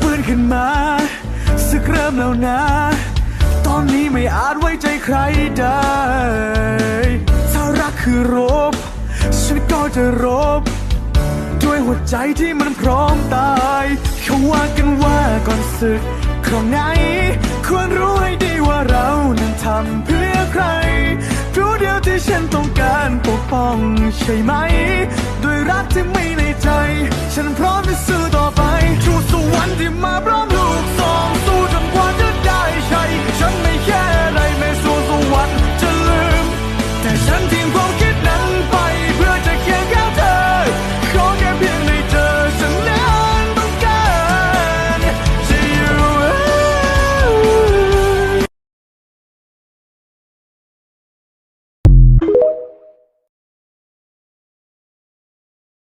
ฟื้นขึ้นมาสึกเริ่มแล้วนะ ตอนนี้ไม่อาจไว้ใจใครได้ ถ้ารักคือรบ ฉันก็จะรบ ด้วยหัวใจที่มันพร้อมตายเขาว่ากันว่าก่อนศึกครางไหน ควรรู้ให้ดีว่าเรานั้นทำเพื่อใครรู้เดียวที่ฉันต้องการปกป้องใช่ไหม ด้วยรักที่มีในใจ